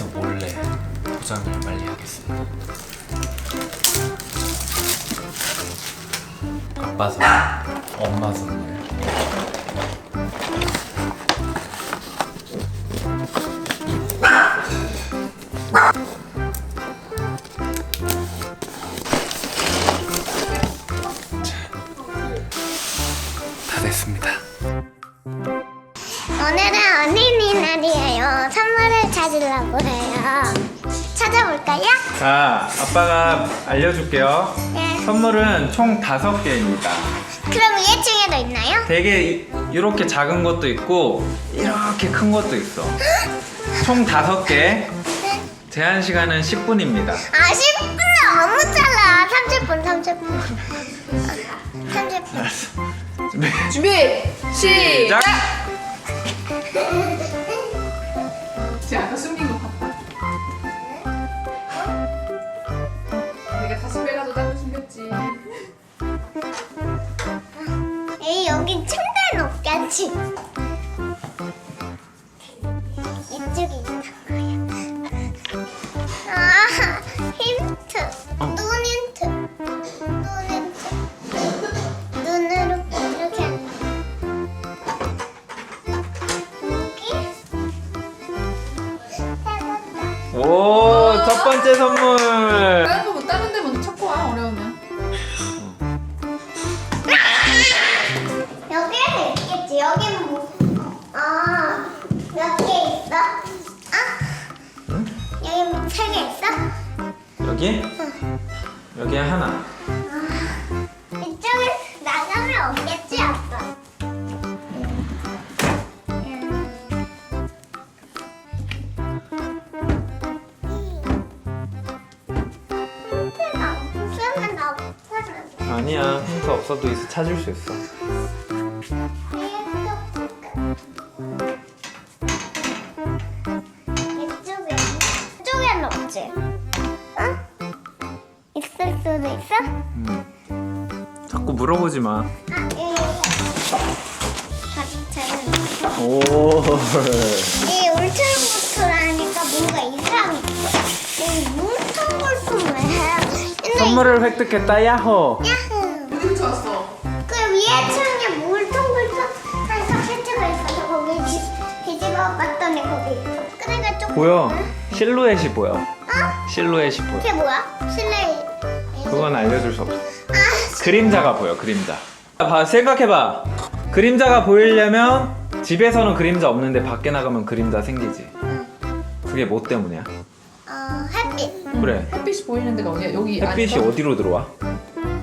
여기서 몰래 포장을 빨리 하겠습니다. 아빠 선물, 엄마 선물. 다 됐습니다. 오늘은 어린이날이에요. 찾으려고 해요. 찾아볼까요? 자, 아빠가 알려줄게요. 네. 선물은 총 다섯 개입니다. 그럼 위에 층에도 있나요? 되게 이렇게 작은 것도 있고 이렇게 큰 것도 있어. 총 다섯 개. 제한 시간은 10분입니다. 아, 10분 너무 잘라. 30분, 30분. 30분. 준비. 준비 시작. 내가 다시 빼가도 따로 숨겼지. 에이, 여기 침대 높겠지. 이쪽에 있는 거야. 아, 힌트. 눈 힌트. 눈 힌트. 눈으로 이렇게 하는 여기? 오, 첫 번째 선물. 여기? 여기 하나. 이쪽에 나가면 없겠지, 아빠? 아니야. 힌트 없어도 있어. 찾을 수 있어. 자꾸 물어보지 마. 아 가득차는 오. 이 울트라부터라니까 뭔가 이상해 이 뭉텅글통 왜 해? 근데 선물을 획득했다. 야호. 야호 어디서 찾았어? 그 위에 층에 물통물통 한 서켓트가 있어서 거기 뒤- 뒤집어 봤더니 거기 있어 그러니까 조금 보여. 실루엣이 보여. 어? 실루엣이 보여. 그게 뭐야? 실내 그건 알려줄 수 없어. 아 그림자가 보여. 그림자. 봐, 생각해봐. 그림자가 보이려면 집에서는 그림자 없는데 밖에 나가면 그림자 생기지. 그게 뭐 때문이야? 어, 햇빛 그래. 햇빛이 보이는 데가 어디야? 여기 햇빛이 아닌가? 어디로 들어와?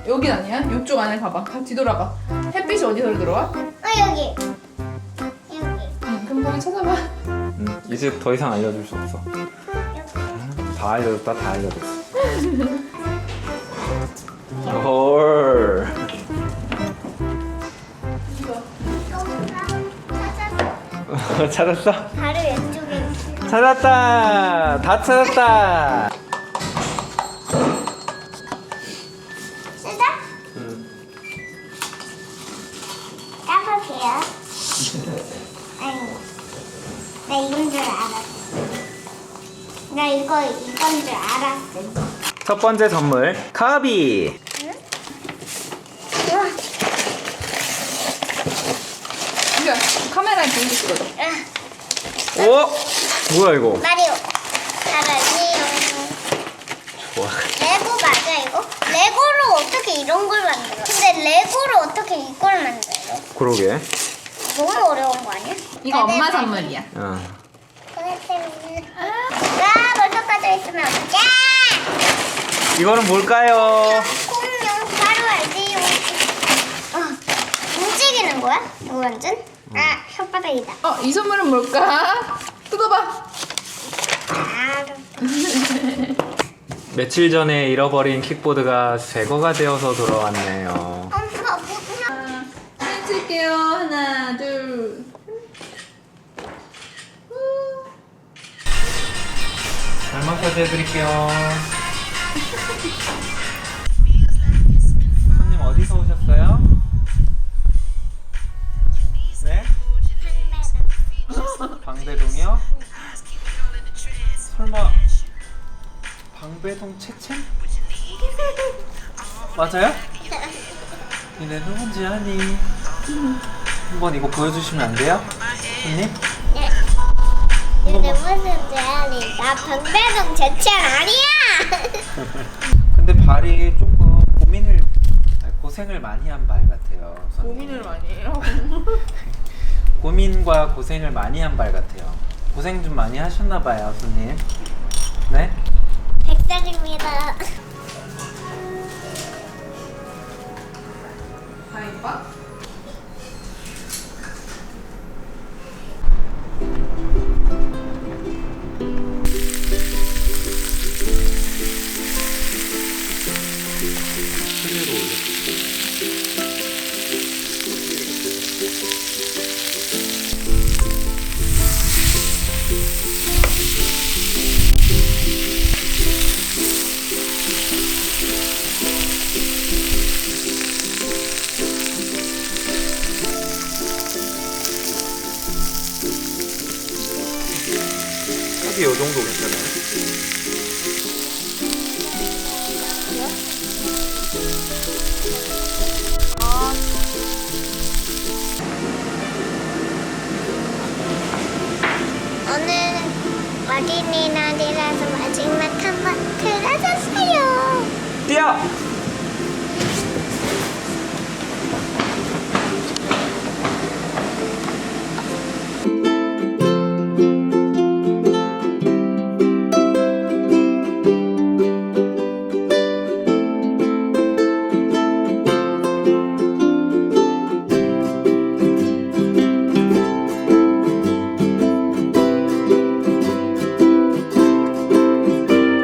여긴 아니야? 이쪽 안에 가봐. 다 뒤돌아봐. 햇빛이 어디서 들어와? 어 여기 여기 응, 그럼 거기 찾아봐. 응, 이제 더 이상 알려줄 수 없어. 다 알려줬다, 다 알려줬어. 헐. 찾았어 찾았어? 바로 왼쪽에 찾았다. 다 찾았다. 쓰자? 까볼게요 아이고 나 이건 줄 알았어 나 이거 이건 줄 알았어 첫 번째 선물 카비. 우와 이거 카메라에 보이게 찍어줘. 아, 오, 뭐야 이거? 마리오 잘하지요 좋아. 레고 맞아 이거? 레고로 어떻게 이런 걸 만들어? 근데 레고로 어떻게 이걸 만들어? 그러게. 너무 어려운 거 아니야? 이거 엄마 선물이야. 어. 아, 벌써 빠져 있으면 어떡해? 이거는 뭘까요? 공룡 바로 알지요. 어, 움직이는 거야? 이거 완전? 아, 혓바닥이다. 어, 이 선물은 뭘까? 뜯어봐. 아, 며칠 전에 잃어버린 킥보드가 쇠거가 되어서 돌아왔네요. 엄마 뭐야? 자, 사진 찍을게요. 하나, 둘. 잘 마사지 해드릴게요. 방배동 채챔? 맞아요? 니네 누군지 아니? 한번 이거 보여주시면 안 돼요? 손님? 네. 근데 무슨 죄아니? 나 방배동 제철 아니야. 근데 발이 조금 고민을 아니, 고생을 많이 한 발 같아요. 손님. 고민을 많이 해요. 고민과 고생을 많이 한 발 같아요. 고생 좀 많이 하셨나 봐요, 손님. 네? 백살입니다. 다행이다. 딱이 요 정도 괜